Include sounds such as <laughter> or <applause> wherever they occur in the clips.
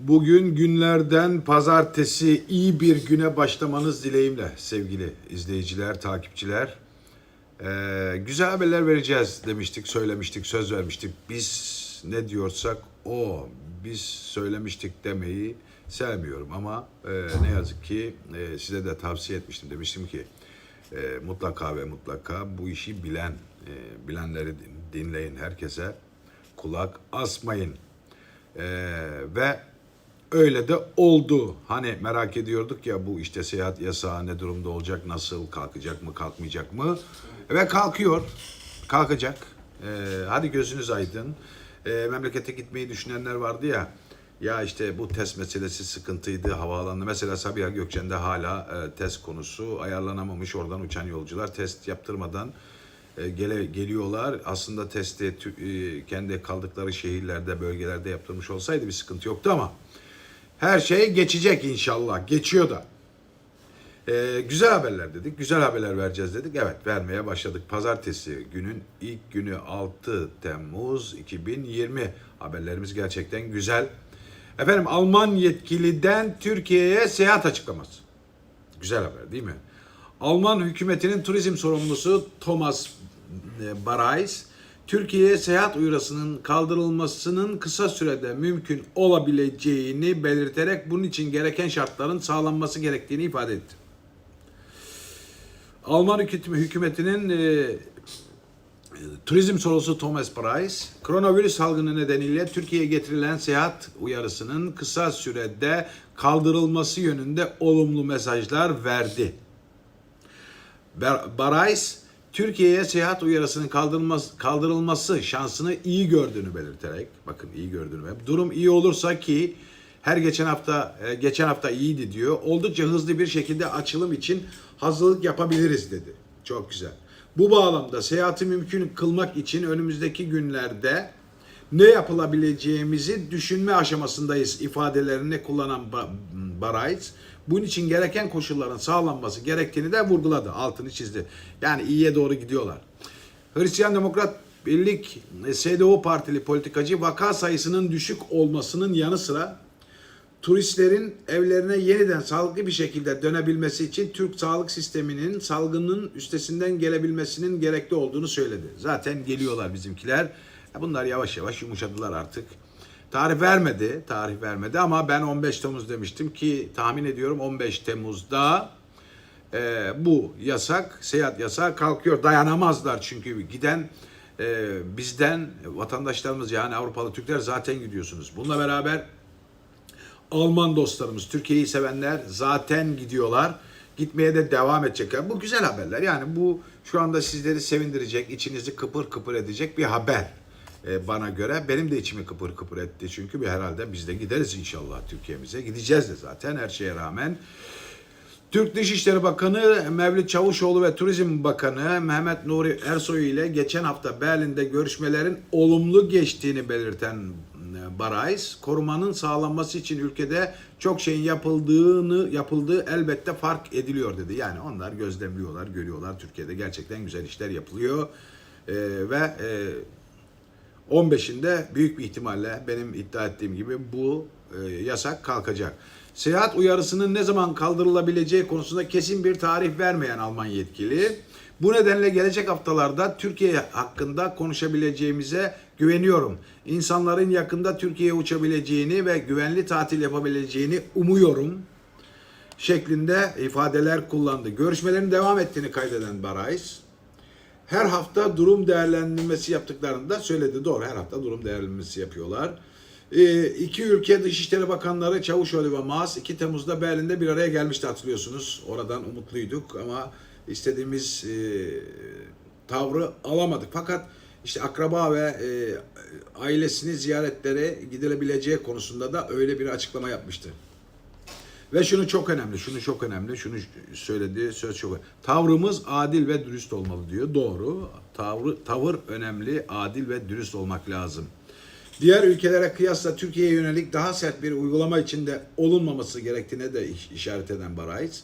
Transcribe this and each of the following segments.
Bugün günlerden pazartesi iyi bir güne başlamanız dileğimle sevgili izleyiciler, takipçiler. Ee, güzel haberler vereceğiz demiştik, söylemiştik, söz vermiştik. Biz ne diyorsak o, biz söylemiştik demeyi sevmiyorum ama e, ne yazık ki e, size de tavsiye etmiştim. Demiştim ki e, mutlaka ve mutlaka bu işi bilen, e, bilenleri din- dinleyin herkese kulak asmayın. Ee, ve öyle de oldu. Hani merak ediyorduk ya bu işte seyahat yasağı ne durumda olacak, nasıl kalkacak mı, kalkmayacak mı? Ve kalkıyor, kalkacak. Ee, hadi gözünüz aydın. Ee, memlekete gitmeyi düşünenler vardı ya. Ya işte bu test meselesi sıkıntıydı havaalanında. Mesela Sabiha Gökçen'de hala e, test konusu ayarlanamamış. Oradan uçan yolcular test yaptırmadan e, gele, geliyorlar. Aslında testi e, kendi kaldıkları şehirlerde, bölgelerde yaptırmış olsaydı bir sıkıntı yoktu ama her şey geçecek inşallah. Geçiyor da. E, güzel haberler dedik. Güzel haberler vereceğiz dedik. Evet vermeye başladık. Pazartesi günün ilk günü 6 Temmuz 2020. Haberlerimiz gerçekten güzel. Efendim Alman yetkiliden Türkiye'ye seyahat açıklaması. Güzel haber değil mi? Alman hükümetinin turizm sorumlusu Thomas e, Barais, Türkiye'ye seyahat uyarısının kaldırılmasının kısa sürede mümkün olabileceğini belirterek bunun için gereken şartların sağlanması gerektiğini ifade etti. Alman hükümet- hükümetinin e, Turizm sorumlusu Thomas Price, koronavirüs salgını nedeniyle Türkiye'ye getirilen seyahat uyarısının kısa sürede kaldırılması yönünde olumlu mesajlar verdi. Barais, Türkiye'ye seyahat uyarısının kaldırılması, kaldırılması şansını iyi gördüğünü belirterek, bakın iyi gördüğünü, durum iyi olursa ki her geçen hafta e, geçen hafta iyiydi diyor. Oldukça hızlı bir şekilde açılım için hazırlık yapabiliriz dedi. Çok güzel. Bu bağlamda seyahati mümkün kılmak için önümüzdeki günlerde ne yapılabileceğimizi düşünme aşamasındayız ifadelerini kullanan Ba- Barais, bunun için gereken koşulların sağlanması gerektiğini de vurguladı, altını çizdi. Yani iyiye doğru gidiyorlar. Hristiyan Demokrat Birlik e, SDO partili politikacı vaka sayısının düşük olmasının yanı sıra turistlerin evlerine yeniden sağlıklı bir şekilde dönebilmesi için Türk sağlık sisteminin salgının üstesinden gelebilmesinin gerekli olduğunu söyledi. Zaten geliyorlar bizimkiler. Ya Bunlar yavaş yavaş yumuşadılar artık. Tarih vermedi, tarih vermedi ama ben 15 Temmuz demiştim ki tahmin ediyorum 15 Temmuz'da e, bu yasak, seyahat yasağı kalkıyor. Dayanamazlar çünkü giden e, bizden vatandaşlarımız yani Avrupalı Türkler zaten gidiyorsunuz. Bununla beraber Alman dostlarımız, Türkiye'yi sevenler zaten gidiyorlar. Gitmeye de devam edecekler. Bu güzel haberler. Yani bu şu anda sizleri sevindirecek, içinizi kıpır kıpır edecek bir haber bana göre. Benim de içimi kıpır kıpır etti. Çünkü bir herhalde biz de gideriz inşallah Türkiye'mize. Gideceğiz de zaten her şeye rağmen. Türk Dışişleri Bakanı Mevlüt Çavuşoğlu ve Turizm Bakanı Mehmet Nuri Ersoy ile geçen hafta Berlin'de görüşmelerin olumlu geçtiğini belirten e, Barais, korumanın sağlanması için ülkede çok şeyin yapıldığını yapıldığı elbette fark ediliyor dedi. Yani onlar gözlemliyorlar, görüyorlar Türkiye'de gerçekten güzel işler yapılıyor E, ve e, 15'inde büyük bir ihtimalle benim iddia ettiğim gibi bu e, yasak kalkacak. Seyahat uyarısının ne zaman kaldırılabileceği konusunda kesin bir tarih vermeyen Alman yetkili, bu nedenle gelecek haftalarda Türkiye hakkında konuşabileceğimize güveniyorum. İnsanların yakında Türkiye'ye uçabileceğini ve güvenli tatil yapabileceğini umuyorum şeklinde ifadeler kullandı. Görüşmelerin devam ettiğini kaydeden Barais, her hafta durum değerlendirmesi yaptıklarını da söyledi. Doğru her hafta durum değerlendirmesi yapıyorlar. Ee, iki ülke Dışişleri Bakanları Çavuşoğlu ve Maas 2 Temmuz'da Berlin'de bir araya gelmişti hatırlıyorsunuz. Oradan umutluyduk ama istediğimiz e, tavrı alamadık. Fakat işte akraba ve e, ailesini ziyaretlere gidilebileceği konusunda da öyle bir açıklama yapmıştı. Ve şunu çok önemli, şunu çok önemli, şunu söyledi, söz çok önemli. Tavrımız adil ve dürüst olmalı diyor. Doğru. Tavrı, tavır önemli, adil ve dürüst olmak lazım. Diğer ülkelere kıyasla Türkiye'ye yönelik daha sert bir uygulama içinde olunmaması gerektiğine de iş- işaret eden Barais,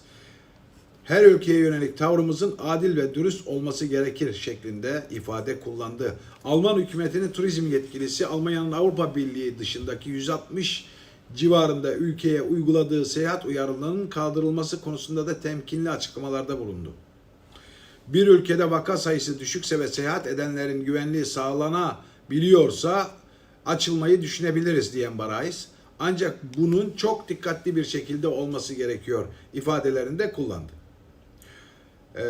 her ülkeye yönelik tavrımızın adil ve dürüst olması gerekir şeklinde ifade kullandı. Alman hükümetinin turizm yetkilisi Almanya'nın Avrupa Birliği dışındaki 160 civarında ülkeye uyguladığı seyahat uyarılarının kaldırılması konusunda da temkinli açıklamalarda bulundu. Bir ülkede vaka sayısı düşükse ve seyahat edenlerin güvenliği sağlanabiliyorsa açılmayı düşünebiliriz diyen Barais. Ancak bunun çok dikkatli bir şekilde olması gerekiyor ifadelerinde kullandı. Ee,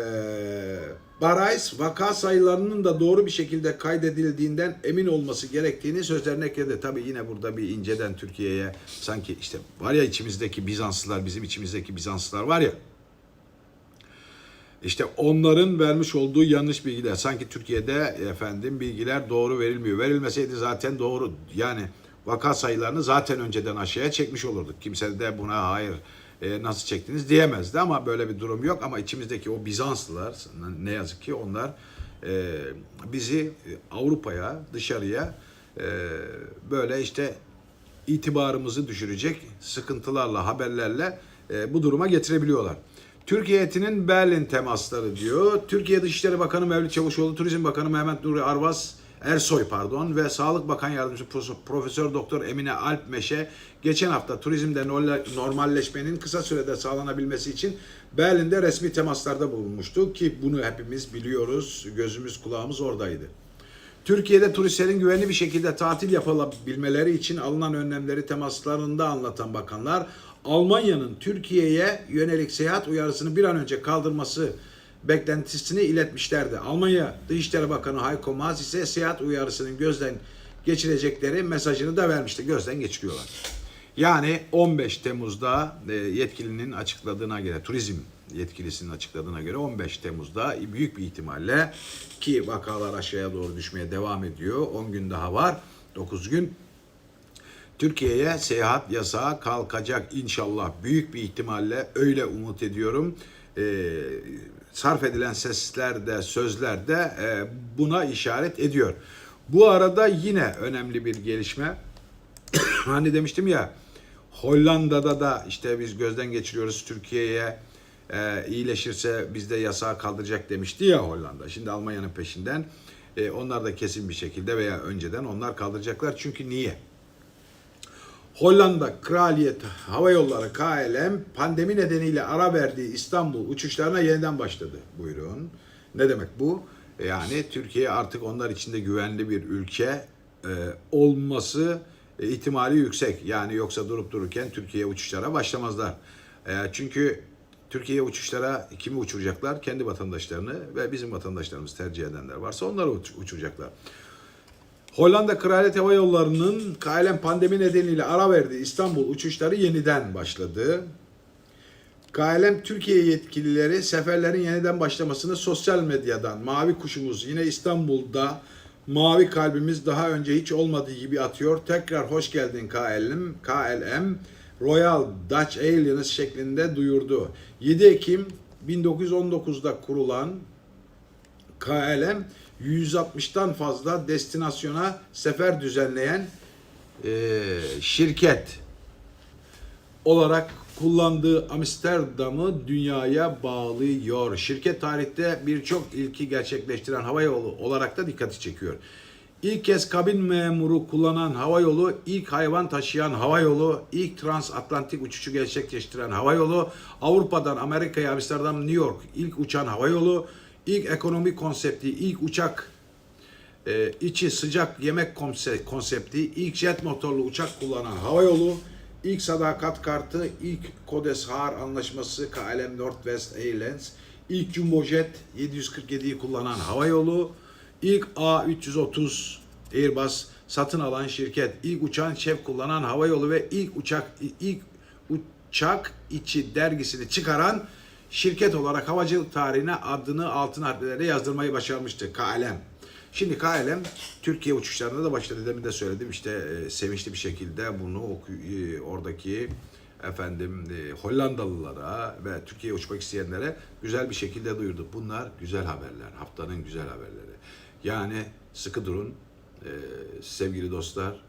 Barais vaka sayılarının da doğru bir şekilde kaydedildiğinden emin olması gerektiğini sözlerine ekledi. Tabii yine burada bir inceden Türkiye'ye sanki işte var ya içimizdeki Bizanslılar, bizim içimizdeki Bizanslılar var ya işte onların vermiş olduğu yanlış bilgiler. Sanki Türkiye'de efendim bilgiler doğru verilmiyor. Verilmeseydi zaten doğru yani vaka sayılarını zaten önceden aşağıya çekmiş olurduk. Kimse de buna hayır e, nasıl çektiniz diyemezdi ama böyle bir durum yok. Ama içimizdeki o Bizanslılar ne yazık ki onlar e, bizi Avrupa'ya dışarıya e, böyle işte itibarımızı düşürecek sıkıntılarla, haberlerle e, bu duruma getirebiliyorlar. Türkiye heyetinin Berlin temasları diyor. Türkiye Dışişleri Bakanı Mevlüt Çavuşoğlu, Turizm Bakanı Mehmet Nuri Arvas, Ersoy pardon ve Sağlık Bakan Yardımcısı Prof- Profesör Doktor Emine Alp Meşe geçen hafta turizmde normal- normalleşmenin kısa sürede sağlanabilmesi için Berlin'de resmi temaslarda bulunmuştu ki bunu hepimiz biliyoruz. Gözümüz kulağımız oradaydı. Türkiye'de turistlerin güvenli bir şekilde tatil yapabilmeleri için alınan önlemleri temaslarında anlatan bakanlar Almanya'nın Türkiye'ye yönelik seyahat uyarısını bir an önce kaldırması beklentisini iletmişlerdi. Almanya Dışişleri Bakanı Heiko Maas ise seyahat uyarısının gözden geçirecekleri mesajını da vermişti. Gözden geçiriyorlar. Yani 15 Temmuz'da e, yetkilinin açıkladığına göre, turizm yetkilisinin açıkladığına göre 15 Temmuz'da büyük bir ihtimalle ki vakalar aşağıya doğru düşmeye devam ediyor. 10 gün daha var. 9 gün Türkiye'ye seyahat yasağı kalkacak inşallah. Büyük bir ihtimalle öyle umut ediyorum. Ee, sarf edilen sesler de sözler de e, buna işaret ediyor. Bu arada yine önemli bir gelişme. <coughs> hani demiştim ya Hollanda'da da işte biz gözden geçiriyoruz Türkiye'ye e, iyileşirse bizde yasağı kaldıracak demişti ya Hollanda. Şimdi Almanya'nın peşinden e, onlar da kesin bir şekilde veya önceden onlar kaldıracaklar. Çünkü niye? Hollanda Kraliyet Hava Yolları KLM pandemi nedeniyle ara verdiği İstanbul uçuşlarına yeniden başladı. Buyurun. Ne demek bu? Yani Türkiye artık onlar için de güvenli bir ülke e, olması e, ihtimali yüksek. Yani yoksa durup dururken Türkiye uçuşlara başlamazlar. E, çünkü Türkiye uçuşlara kimi uçuracaklar? Kendi vatandaşlarını ve bizim vatandaşlarımız tercih edenler varsa onları uç- uçuracaklar. Hollanda Kraliyet Hava Yolları'nın KLM pandemi nedeniyle ara verdiği İstanbul uçuşları yeniden başladı. KLM Türkiye yetkilileri seferlerin yeniden başlamasını sosyal medyadan mavi kuşumuz yine İstanbul'da mavi kalbimiz daha önce hiç olmadığı gibi atıyor. Tekrar hoş geldin KLM. KLM Royal Dutch Airlines şeklinde duyurdu. 7 Ekim 1919'da kurulan KLM 160'tan fazla destinasyona sefer düzenleyen e, şirket olarak kullandığı Amsterdam'ı dünyaya bağlıyor. Şirket tarihte birçok ilki gerçekleştiren hava yolu olarak da dikkati çekiyor. İlk kez kabin memuru kullanan hava yolu, ilk hayvan taşıyan hava yolu, ilk transatlantik uçuşu gerçekleştiren hava yolu, Avrupa'dan Amerika'ya Amsterdam, New York ilk uçan hava yolu, ilk ekonomi konsepti, ilk uçak e, içi sıcak yemek konse- konsepti, ilk jet motorlu uçak kullanan hava yolu, ilk sadakat kartı, ilk Kodeshar anlaşması KLM Northwest Airlines, ilk Jumbo Jet 747'yi kullanan hava yolu, ilk A330 Airbus satın alan şirket, ilk uçan şef kullanan hava yolu ve ilk uçak ilk uçak içi dergisini çıkaran şirket olarak havacılık tarihine adını altın harflerle yazdırmayı başarmıştı KLM. Şimdi KLM Türkiye uçuşlarına da başladı. Demin de söyledim işte e, sevinçli bir şekilde bunu oku, e, oradaki efendim e, Hollandalılara ve Türkiye'ye uçmak isteyenlere güzel bir şekilde duyurdu. Bunlar güzel haberler. Haftanın güzel haberleri. Yani sıkı durun e, sevgili dostlar,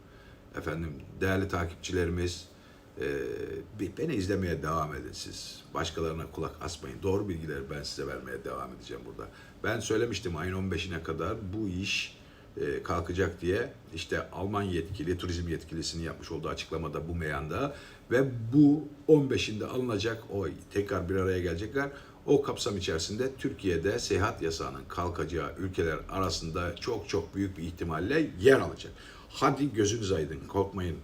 efendim değerli takipçilerimiz. E, bir- beni izlemeye devam edin siz. Başkalarına kulak asmayın. Doğru bilgileri ben size vermeye devam edeceğim burada. Ben söylemiştim ayın 15'ine kadar bu iş e, kalkacak diye işte Alman yetkili, turizm yetkilisinin yapmış olduğu açıklamada bu meyanda ve bu 15'inde alınacak o tekrar bir araya gelecekler. O kapsam içerisinde Türkiye'de seyahat yasağının kalkacağı ülkeler arasında çok çok büyük bir ihtimalle yer alacak. Hadi gözünüz aydın korkmayın.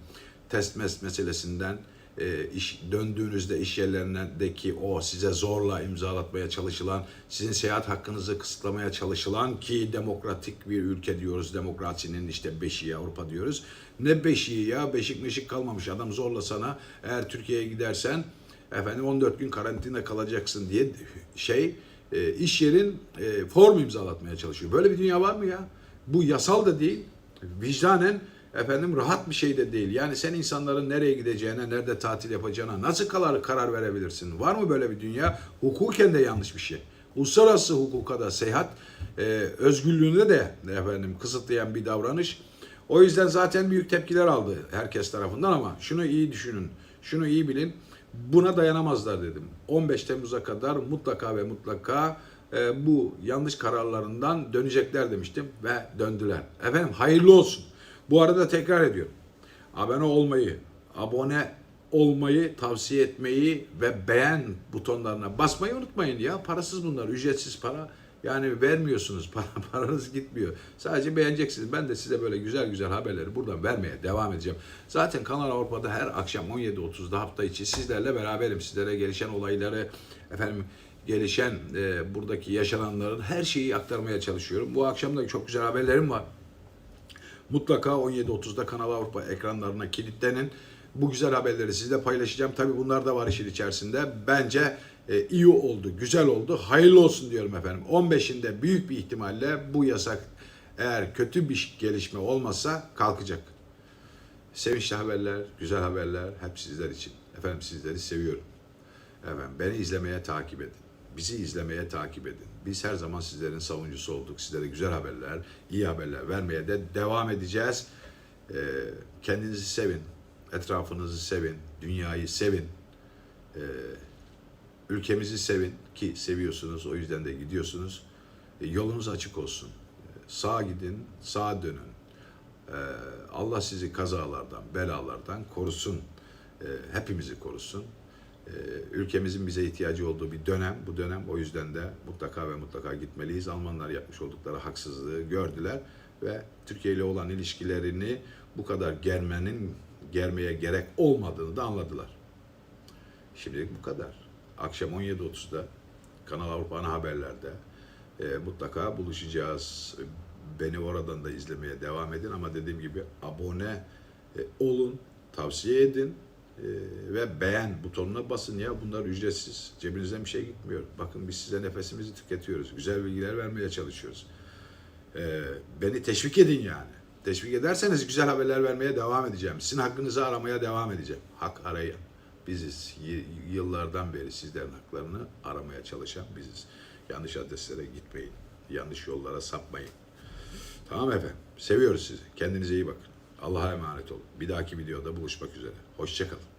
Test mes meselesinden e, iş döndüğünüzde iş yerlerindeki o size zorla imzalatmaya çalışılan, sizin seyahat hakkınızı kısıtlamaya çalışılan ki demokratik bir ülke diyoruz, demokrasinin işte beşiği Avrupa diyoruz. Ne beşiği ya, beşik meşik kalmamış adam zorla sana eğer Türkiye'ye gidersen efendim 14 gün karantina kalacaksın diye şey e, iş yerin e, form imzalatmaya çalışıyor. Böyle bir dünya var mı ya? Bu yasal da değil, vicdanen efendim rahat bir şey de değil. Yani sen insanların nereye gideceğine, nerede tatil yapacağına nasıl karar, karar verebilirsin? Var mı böyle bir dünya? Hukuken de yanlış bir şey. Uluslararası hukuka da seyahat e, özgürlüğünü de efendim kısıtlayan bir davranış. O yüzden zaten büyük tepkiler aldı herkes tarafından ama şunu iyi düşünün, şunu iyi bilin. Buna dayanamazlar dedim. 15 Temmuz'a kadar mutlaka ve mutlaka e, bu yanlış kararlarından dönecekler demiştim ve döndüler. Efendim hayırlı olsun. Bu arada tekrar ediyorum. Abone olmayı, abone olmayı, tavsiye etmeyi ve beğen butonlarına basmayı unutmayın ya. Parasız bunlar, ücretsiz para. Yani vermiyorsunuz, <laughs> para, paranız gitmiyor. Sadece beğeneceksiniz. Ben de size böyle güzel güzel haberleri buradan vermeye devam edeceğim. Zaten Kanal Avrupa'da her akşam 17.30'da hafta içi sizlerle beraberim. Sizlere gelişen olayları, efendim gelişen e, buradaki yaşananların her şeyi aktarmaya çalışıyorum. Bu akşam da çok güzel haberlerim var. Mutlaka 17.30'da Kanal Avrupa ekranlarına kilitlenin. Bu güzel haberleri sizle paylaşacağım. Tabii bunlar da var işin içerisinde. Bence e, iyi oldu, güzel oldu. Hayırlı olsun diyorum efendim. 15'inde büyük bir ihtimalle bu yasak eğer kötü bir gelişme olmazsa kalkacak. Sevinçli haberler, güzel haberler hep sizler için. Efendim sizleri seviyorum. Efendim beni izlemeye takip edin. Bizi izlemeye takip edin. Biz her zaman sizlerin savunucusu olduk. Sizlere güzel haberler, iyi haberler vermeye de devam edeceğiz. Ee, kendinizi sevin, etrafınızı sevin, dünyayı sevin. Ee, ülkemizi sevin ki seviyorsunuz, o yüzden de gidiyorsunuz. Ee, yolunuz açık olsun. Ee, sağa gidin, sağa dönün. Ee, Allah sizi kazalardan, belalardan korusun. Ee, hepimizi korusun. Ee, ülkemizin bize ihtiyacı olduğu bir dönem. Bu dönem o yüzden de mutlaka ve mutlaka gitmeliyiz. Almanlar yapmış oldukları haksızlığı gördüler ve Türkiye ile olan ilişkilerini bu kadar germenin germeye gerek olmadığını da anladılar. Şimdilik bu kadar. Akşam 17.30'da Kanal Avrupa ana haberlerde e, mutlaka buluşacağız. Beni oradan da izlemeye devam edin ama dediğim gibi abone e, olun, tavsiye edin ve beğen butonuna basın ya. Bunlar ücretsiz. Cebinizden bir şey gitmiyor. Bakın biz size nefesimizi tüketiyoruz. Güzel bilgiler vermeye çalışıyoruz. E, beni teşvik edin yani. Teşvik ederseniz güzel haberler vermeye devam edeceğim. Sizin hakkınızı aramaya devam edeceğim. Hak arayın. Biziz. Y- yıllardan beri sizlerin haklarını aramaya çalışan biziz. Yanlış adreslere gitmeyin. Yanlış yollara sapmayın. Tamam efendim. Seviyoruz sizi. Kendinize iyi bakın. Allah'a emanet olun. Bir dahaki videoda buluşmak üzere. Hoşçakalın.